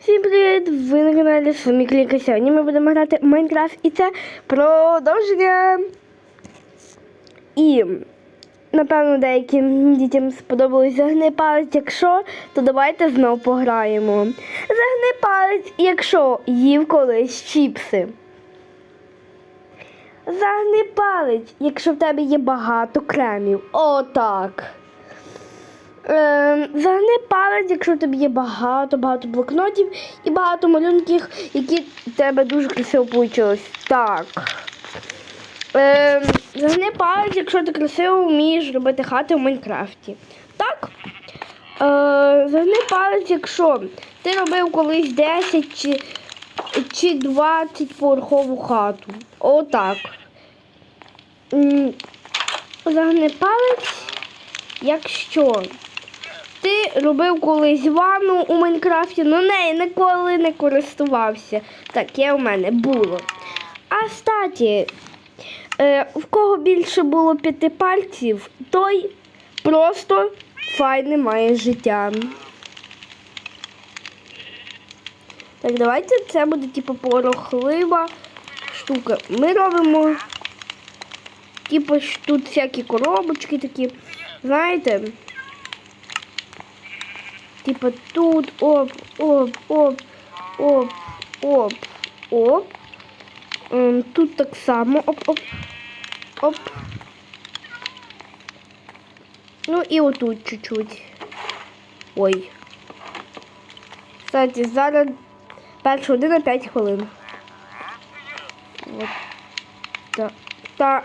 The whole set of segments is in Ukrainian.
Всім привіт! Ви на каналі Сумі Кліка. Сьогодні ми будемо грати Майнкрафт і це продовження. І напевно деяким дітям сподобалось загни палець. Якщо, то давайте знов пограємо. Загни палець, якщо їв колись чіпси. Загни палець, якщо в тебе є багато кремів. Отак. Е, загни палець, якщо тебе є багато, багато блокнотів і багато малюнків, які в тебе дуже красиво вийшло. Так. Е, загни палець, якщо ти красиво вмієш робити хати в Майнкрафті. Так? Е, загни палець, якщо ти робив колись 10 чи, чи 20 поверхову хату. Отак. Загни палець, якщо ти робив колись ванну у Майнкрафті, але нею ніколи не користувався. Таке у мене було. А статі, е, в кого більше було п'яти пальців, той просто файне має життя. Так, давайте це буде типу порохлива штука. Ми робимо, типу, тут всякі коробочки такі. Знаєте? Типа тут оп, оп, оп, оп, оп, оп. Ем, Тут так само оп, оп, оп. Ну і отут чуть-чуть. Ой. Кстати, зараз перша година 5 хвилин. От. Та, та.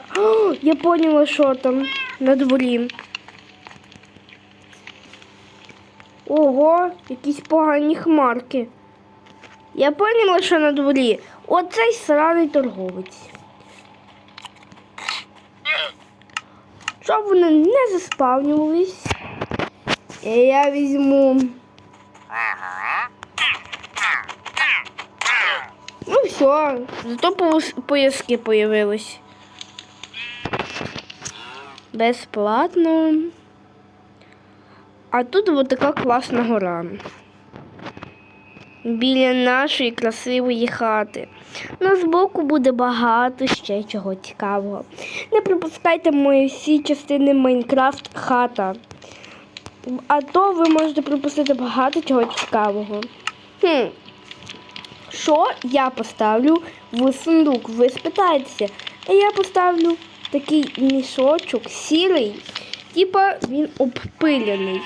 Я поняла, що там на дворі. Ого, якісь погані хмарки. Я поняла, що на дворі. Оцей сраний торговець. Щоб вони не заспавнювались, я візьму. Ну все, зато пояски появились. Безплатно. А тут от така класна гора. Біля нашої красивої хати. На збоку буде багато ще чого цікавого. Не пропускайте мої всі частини Майнкрафт хата. А то ви можете пропустити багато чого цікавого. Хм. Що я поставлю в сундук? Ви спитаєтеся. А я поставлю такий мішочок сірий, типа він обпилений.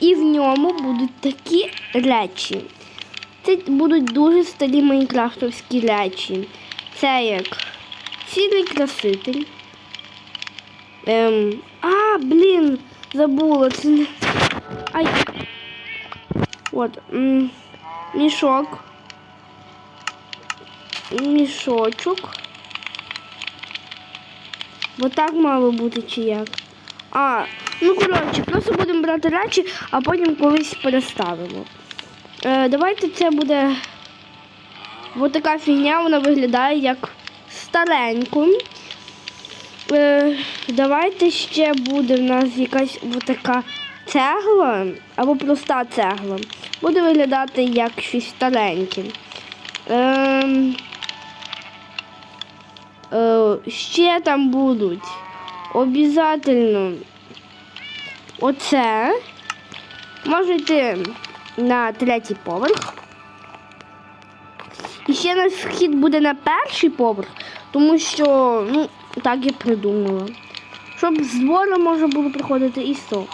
І в ньому будуть такі речі. Це будуть дуже старі майнкрафтовські речі. Це як сірий краситель. Ем, а, блін, забула. Це не... Ай. От. М, мішок. Мішочок. Бо так мало бути чи як. А, ну коротше, просто будемо брати речі, а потім колись переставимо. Е, давайте це буде. Ось така фігня, вона виглядає як старенько. Е, давайте ще буде в нас якась така цегла або проста цегла. Буде виглядати як щось стареньке. Ем, е, ще там будуть обов'язково оце. Може йти на третій поверх. І ще на схід буде на перший поверх, тому що, ну, так я придумала. Щоб з двору можна було приходити і со.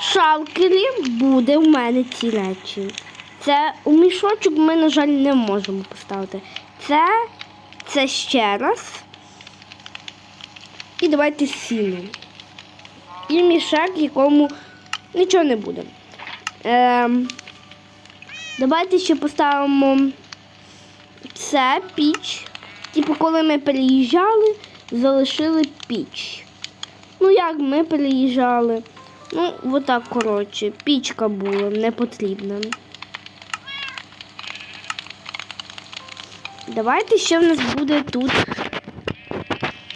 Шалкері буде в мене ці речі. Це у мішочок ми, на жаль, не можемо поставити. Це, це ще раз. І давайте сіно. І мішак, якому нічого не буде. Ем, давайте ще поставимо це піч. Типу, коли ми переїжджали, залишили піч. Ну, як ми переїжджали? Ну, отак, коротше, пічка була не потрібна. Давайте ще в нас буде тут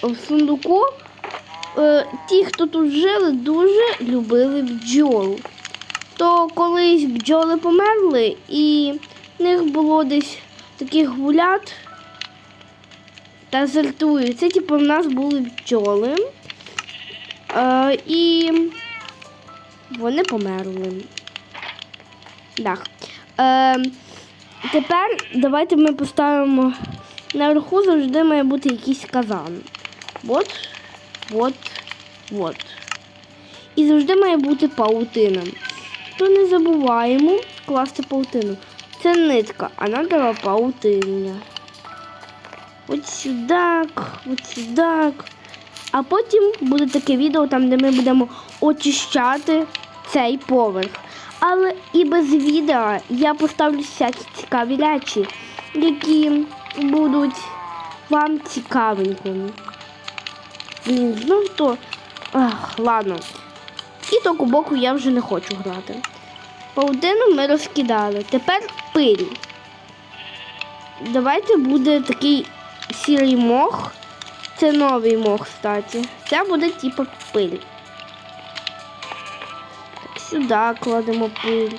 в сундуку. Е, ті, хто тут жили, дуже любили бджол. То колись бджоли померли і в них було десь таких гулят та зартую. Це типу в нас були пчоли. Е, і вони померли. Так. Е, тепер давайте ми поставимо наверху завжди має бути якийсь казан. От, от, от. І завжди має бути паутина. То не забуваємо класти паутину. Це нитка, а треба паутиння. От сюди, от сюди. А потім буде таке відео, там, де ми будемо очищати цей поверх. Але і без відео я поставлю всякі цікаві речі, які будуть вам цікавенькими. Блін, знов то. Ах, ладно. І того боку я вже не хочу грати. Паутину ми розкидали. Тепер пиль. Давайте буде такий сірий мох. Це новий мох, кстати. Це буде типу пиль. Так, сюди кладемо пиль.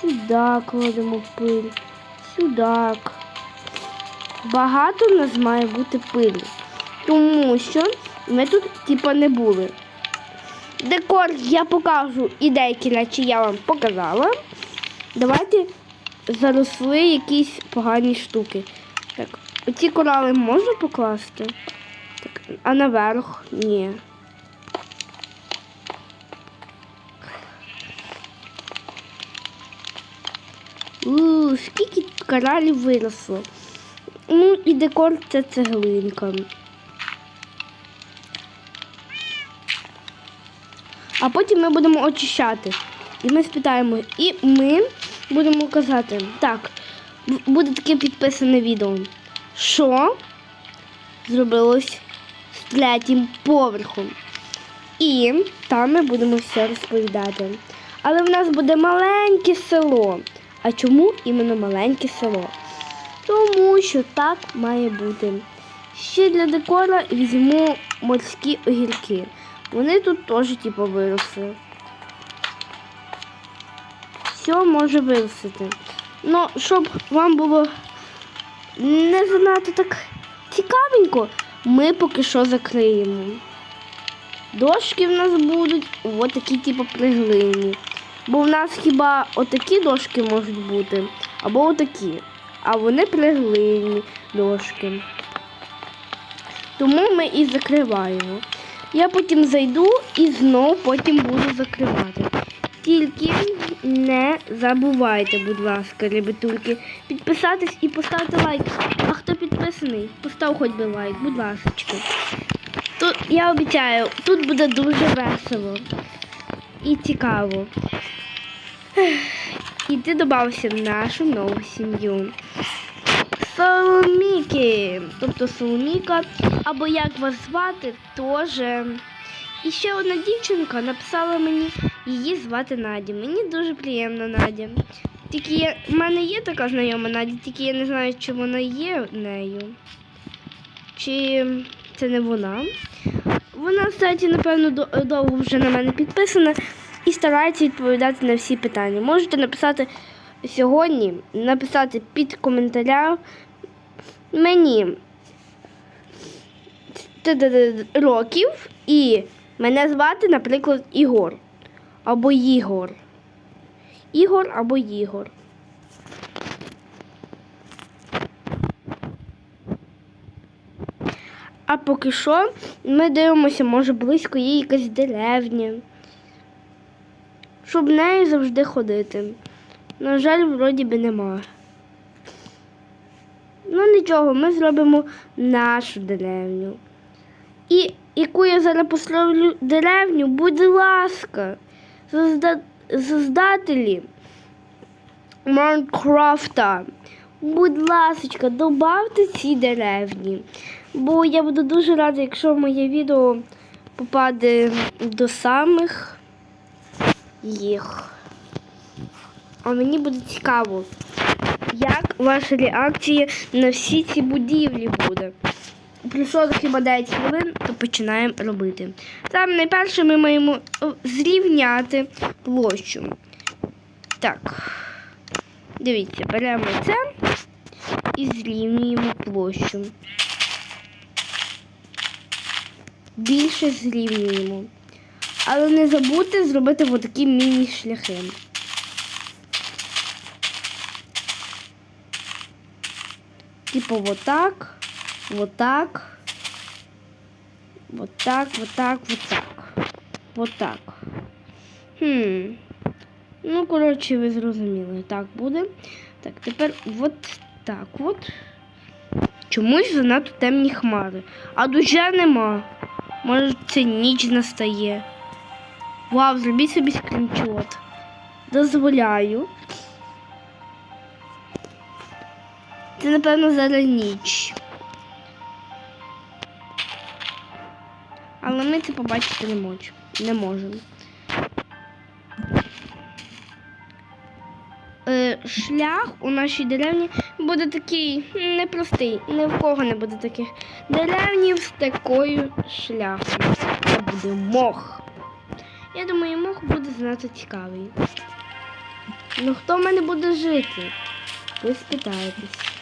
Сюди кладемо пиль. Сюди. Багато в нас має бути пилі. Тому що ми тут типу не були. Декор я покажу і деякі речі я вам показала. Давайте заросли якісь погані штуки. Так, оці корали можна покласти? Так, а наверх ні. У, скільки коралів виросло. Ну і декор це цеглинка. А потім ми будемо очищати. І ми спитаємо. І ми будемо казати, так, буде таке підписане відео. Що зробилось з третім поверхом? І там ми будемо все розповідати. Але в нас буде маленьке село. А чому іменно маленьке село? Тому що так має бути. Ще для декора візьму морські огірки. Вони тут теж типу виросли. Все може виростити. Ну, щоб вам було не занадто так цікавенько, ми поки що закриємо. Дошки в нас будуть от такі, типу, приглині. Бо в нас хіба отакі дошки можуть бути, або отакі. А вони приглині дошки. Тому ми і закриваємо. Я потім зайду і знов потім буду закривати. Тільки не забувайте, будь ласка, ребятульки, підписатись і поставити лайк. А хто підписаний, постав хоч би лайк, будь ласка. Тут я обіцяю, тут буде дуже весело і цікаво. І ти додався в нашу нову сім'ю. Соломіки, тобто Соломіка, або як вас звати, теж. І ще одна дівчинка написала мені, її звати Надя. Мені дуже приємно Надя. Тільки я, в мене є така знайома Надя, тільки я не знаю, чи вона є нею. Чи це не вона. Вона, кстати, напевно, довго вже на мене підписана і старається відповідати на всі питання. Можете написати сьогодні, написати під коментарем мені років і мене звати, наприклад, Ігор. Або Ігор. Ігор або Ігор. А поки що ми дивимося, може близько є якась деревня. Щоб в неї завжди ходити. На жаль, вроді би нема. Ну нічого, ми зробимо нашу деревню. І яку я зараз поставлю деревню, будь ласка, зазда... создателі Майнкрафта. Будь ласочка, добавте ці деревні. Бо я буду дуже рада, якщо моє відео попаде до самих їх. А мені буде цікаво, як ваша реакція на всі ці будівлі буде. Пройшло хіба 9 хвилин, то починаємо робити. Там найперше ми маємо зрівняти площу. Так. Дивіться, беремо це і зрівнюємо площу. Більше зрівнюємо. Але не забудьте зробити отакі міні-шляхи. Типу вот так, вот так, вот так, вот так, вот так, вот так. Хм. Ну, коротше, ви зрозуміли. Так буде. Так, тепер от так от. Чомусь занадто темні хмари. А дождя нема. Може це ніч настає. Вау, зробіть собі скріншот. Дозволяю. Це, напевно, зараз ніч. Але ми це побачити не можемо. Не можемо. Е, шлях у нашій деревні буде такий непростий. Ні в кого не буде таких деревнів з такою шляхом. Це буде мох. Я думаю, мох буде занадто цікавий. Ну хто в мене буде жити? Ви спитаєтесь.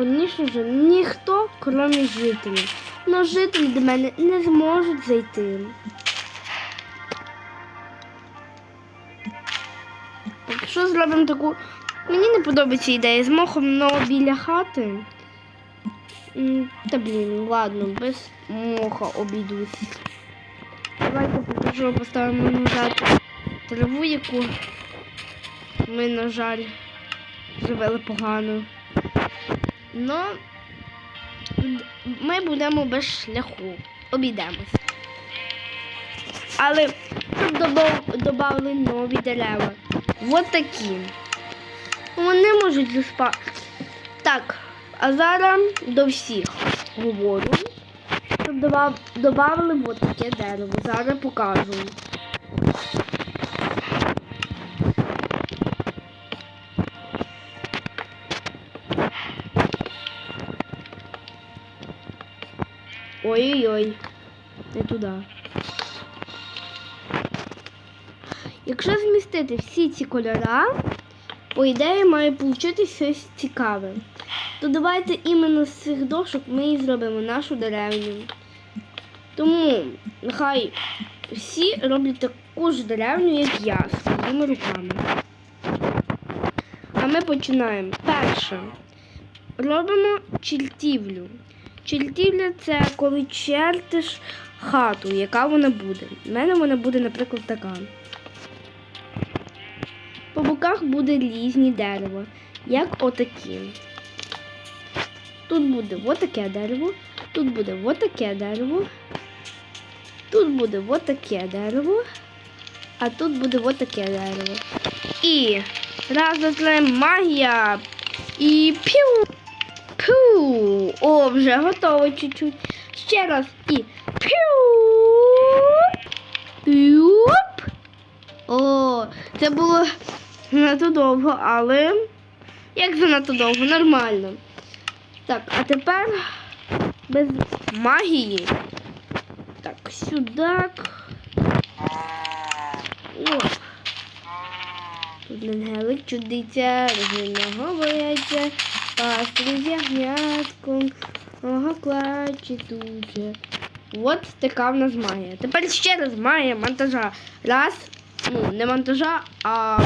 Звісно ж, ніхто, крім жителів. Но жителі до мене не зможуть зайти. Так що зробимо таку. Мені не подобається ідея з мохом, але біля хати. Та блін, ладно, без моха обійдусь. Давайте покажу, поставимо назад траву, яку ми, на жаль, зробили погано. Но ми будемо без шляху. Обійдемось. Але тут додали нові дерева. Вот такі. Вони можуть заспати. Так, а зараз до всіх говорю. Щоб Добавили от таке дерево. Зараз покажу. Ой-ой-ой, не туди. Якщо змістити всі ці кольора, по ідеї має вийти щось цікаве. То давайте іменно з цих дошок ми і зробимо нашу деревню. Тому нехай всі роблять таку ж деревню, як я, своїми руками. А ми починаємо. Перше. Робимо чертівлю. Чертівля це коли чертиш хату, яка вона буде. У мене вона буде, наприклад, така. По боках буде різні дерева, як отакі. Тут буде отаке дерево, тут буде отаке дерево, тут буде отаке дерево, а тут буде отаке дерево. І раз, два, три, магія. І п'ю. О, вже готово чуть-чуть. Ще раз і п'ю. П'юп. О, це було занадто довго, але як занадто довго, нормально. Так, а тепер без магії. Так, сюди. О. Тут Ангелик чудиться, розмінного бояться, пастри з ягнятком, ого клаче тут же. От така в нас магія. Тепер ще раз магія монтажа. Раз, ну, не монтажа, а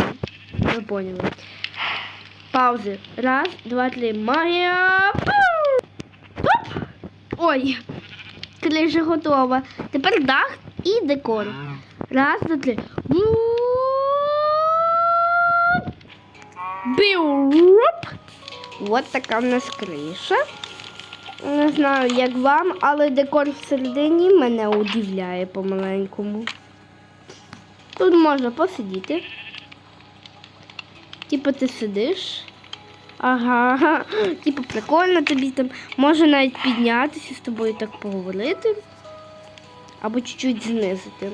ви поняли. Паузи. Раз, два, три. Магія. Оп! Ой. Криша готова. Тепер дах і декор. Раз, два, три. Біуп. От така в нас криша. Не знаю, як вам, але декор всередині мене удивляє по-маленькому. Тут можна посидіти. Типу ти сидиш. Ага, типу прикольно тобі там. Може навіть піднятися з тобою так поговорити. Або чуть-чуть знизити.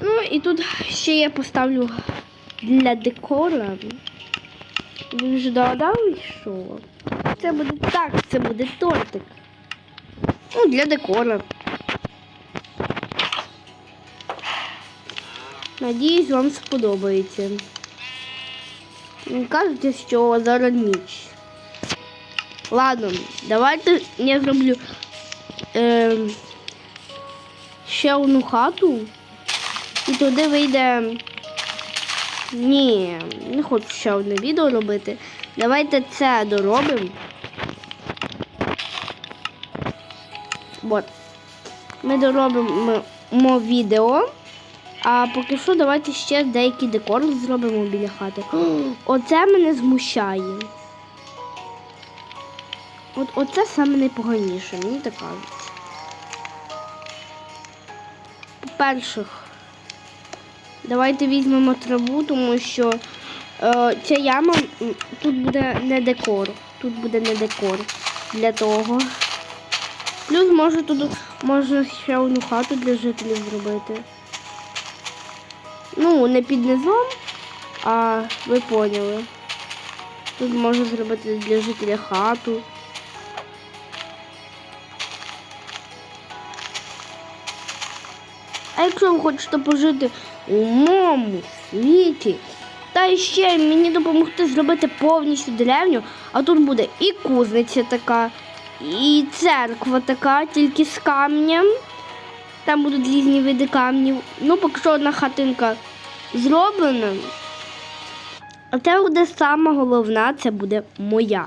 Ну і тут ще я поставлю для декора. Ви вже догадали, що? Це буде так, це буде тортик. Ну, для декора. Надіюсь, вам сподобається. Кажеться, що зараз ніч. Ладно, давайте я зроблю е, ще одну хату. І туди вийде. Ні, не хочу ще одне відео робити. Давайте це доробимо. От. Ми доробимо відео. А поки що давайте ще деякий декор зробимо біля хати. Оце мене змущає. От оце саме найпоганіше, мені так кажеться. По-перше, давайте візьмемо траву, тому що е, ця яма тут буде не декор. Тут буде не декор для того. Плюс може тут можна ще одну хату для жителів зробити. Ну, не під низом, а ви поняли. Тут можна зробити для жителя хату. А якщо ви хочете пожити у моєму світі, та ще мені допомогти зробити повністю деревню, а тут буде і кузниця така, і церква така, тільки з камнем. Там будуть різні види камнів. Ну, поки що одна хатинка зроблена. А це буде сама головна, це буде моя.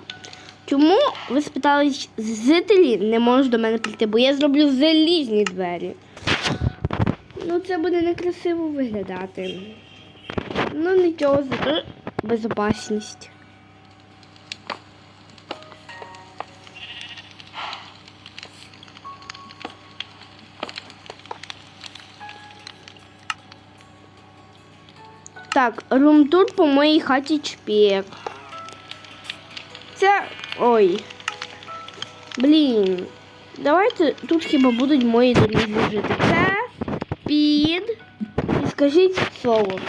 Чому ви спитали, жителі не можуть до мене прийти, бо я зроблю залізні двері. Ну, це буде некрасиво виглядати. Ну, нічого, зато безпечність. Так, румтур по моїй хаті чпік. Це. Ой. Блін. Давайте тут хіба будуть мої доріжні жити. Це під. І скажіть слово.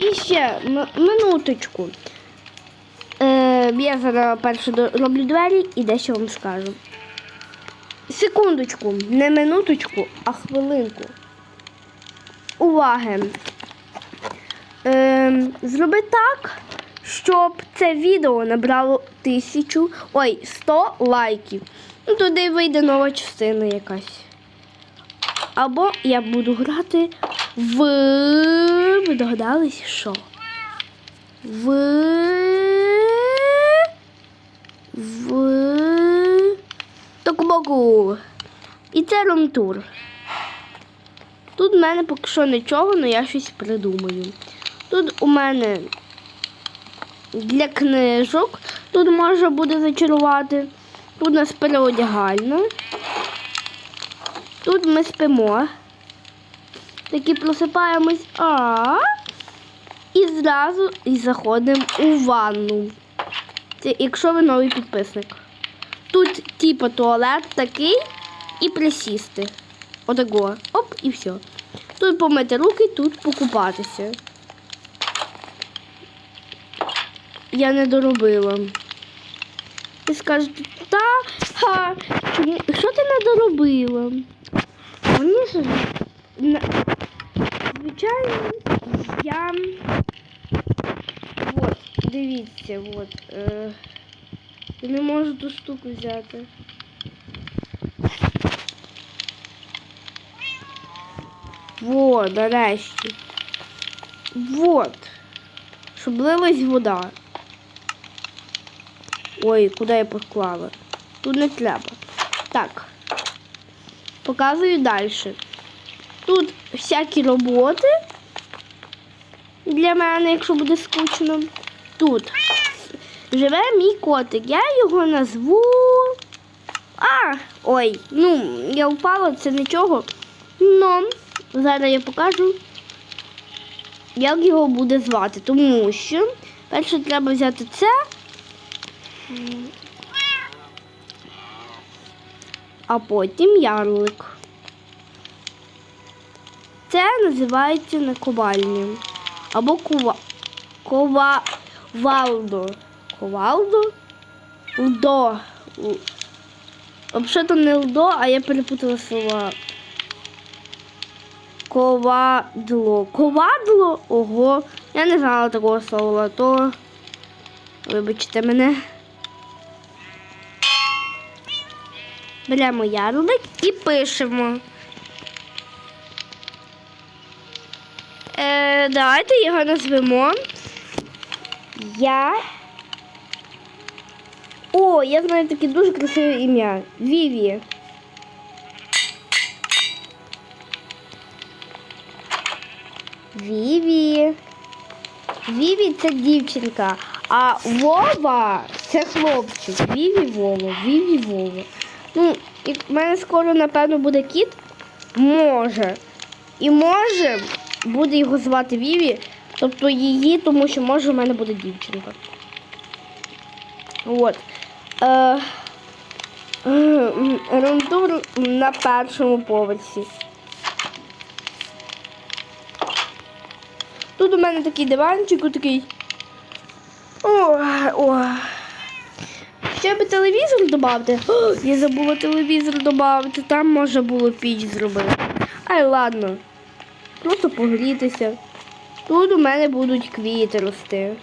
І ще минуточку. Е, я зараз перше роблю двері і дещо вам скажу. Секундочку, не минуточку, а хвилинку. Уваги. Ем, зроби так, щоб це відео набрало тисячу, ой, 100 лайків. Ну, туди вийде нова частина якась. Або я буду грати в. Ви догадались, що? В. В. Токбоку. І це ромтур. Тут в мене поки що нічого, але я щось придумаю. Тут у мене для книжок. Тут можна буде зачарувати. Тут у нас переодягальна. Тут ми спимо. Такі просипаємось, а і зразу і заходимо у ванну. Це якщо ви новий підписник. Тут типу туалет такий і присісти. Отаго. Оп, і все. Тут помити руки, тут покупатися. Я не доробила. Ви скажете, та ха? Що ти не доробила? Мені ж звичайно я от, дивіться, от. Е, я не можу ту штуку взяти. Вот, нарешті. Вот. Щоб лилась вода. Ой, куди я поклала? Тут не треба. Так. Показую далі. Тут всякі роботи для мене, якщо буде скучно. Тут живе мій котик. Я його назву. А, ой, ну, я впала, це нічого. Ну, зараз я покажу, як його буде звати. Тому що перше треба взяти це. А потім ярлик. Це називається наковальня. Або кува. Кова. Валдо. Ковалдо? Лдо. Взагалі-то не лдо, а я перепутала слова. Ковадло. Ковадло? Ого. Я не знала такого слова. То Вибачте мене. Беремо ярлик і пишемо. Е, давайте його назвемо. Я. О, я знаю таке дуже красиве ім'я. Віві. Віві. Віві це дівчинка, а Вова це хлопчик. Віві Вова, Віві Вова. Ну, і в мене скоро, напевно, буде кіт. Може. І може буде його звати Віві, тобто її, тому що може в мене буде дівчинка. От. Е, е, на першому поверсі. Тут у мене такий диванчик, такий. О, о. Ще би телевізор додати. Я забула телевізор додати. Там можна було піч зробити. Ай, ладно. Просто погрітися. Тут у мене будуть квіти рости.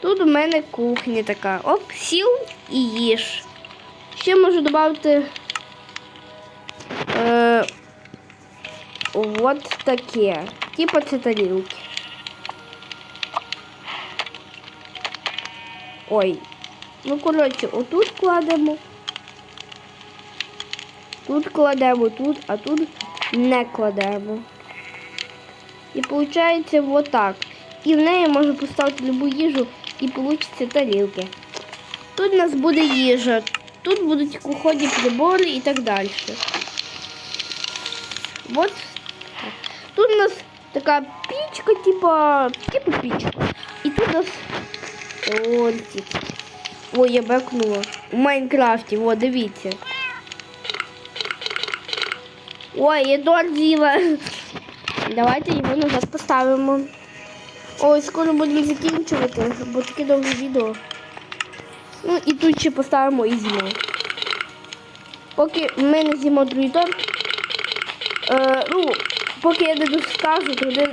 Тут у мене кухня така. Оп, сіл і їж. Ще можу додати. Е, от таке. Типа це тарілки. Ой. Ну, коротше, отут кладемо. Тут кладемо тут, а тут не кладемо. І виходить отак. І в неї можна поставити любу їжу і вийде тарілки. Тут у нас буде їжа, тут будуть кухонні прибори і так далі. Вот. Тут у нас така пічка, типа, типа пічка. І тут у нас тортик. Ой, я бекнула. У Майнкрафті, о, дивіться. Ой, я торт. Давайте його назад поставимо. Ой, скоро будемо закінчувати, бо таке довге відео. Ну і тут ще поставимо і з'їмо. Поки ми не з'їмо другий торт. Е, ну, поки я не доскажу, то один.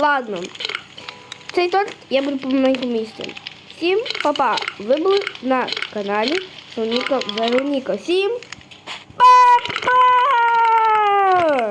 Ладно. Цей торт я буду помаленьку місці. Всім па-па! Ви були на каналі Соніка Вероніка. Всім